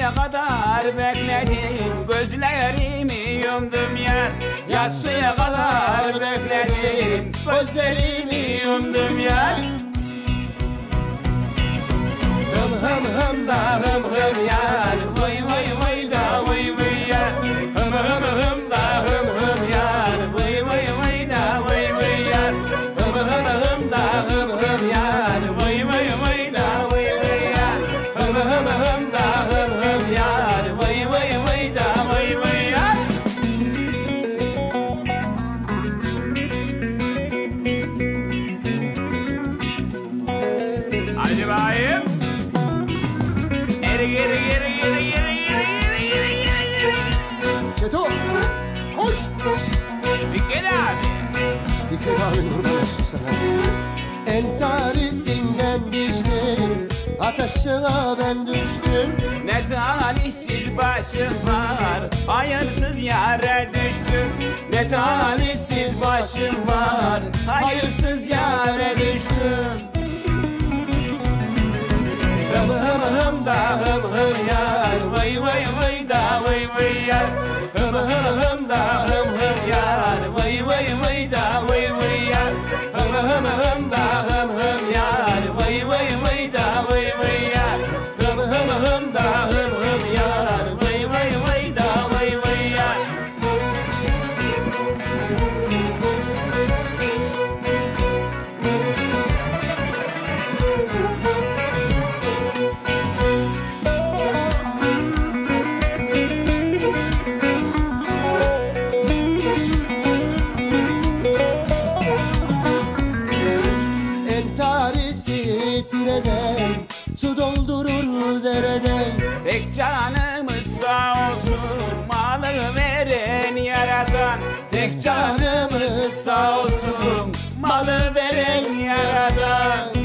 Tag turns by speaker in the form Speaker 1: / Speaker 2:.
Speaker 1: Yatsıya kadar bekledim Gözlerimi yumdum ya. Yatsıya kadar bekledim Gözlerimi yumdum ya. Hadi bayım. Geri geri geri geri geri geri geri geri geri geri.
Speaker 2: Çeto koş.
Speaker 1: Fikret abi.
Speaker 2: Fikret abi kurban olsun sana. Entarisinden biçtim Ateşine ben düştüm
Speaker 1: Ne talihsiz başım var Hayırsız yere düştüm
Speaker 2: Ne talihsiz başım var Hayırsız
Speaker 1: titreden Su doldurur dereden. Tek canımız sağ olsun Malı veren yaradan.
Speaker 2: Tek canımız sağ olsun Malı
Speaker 1: veren yaradan.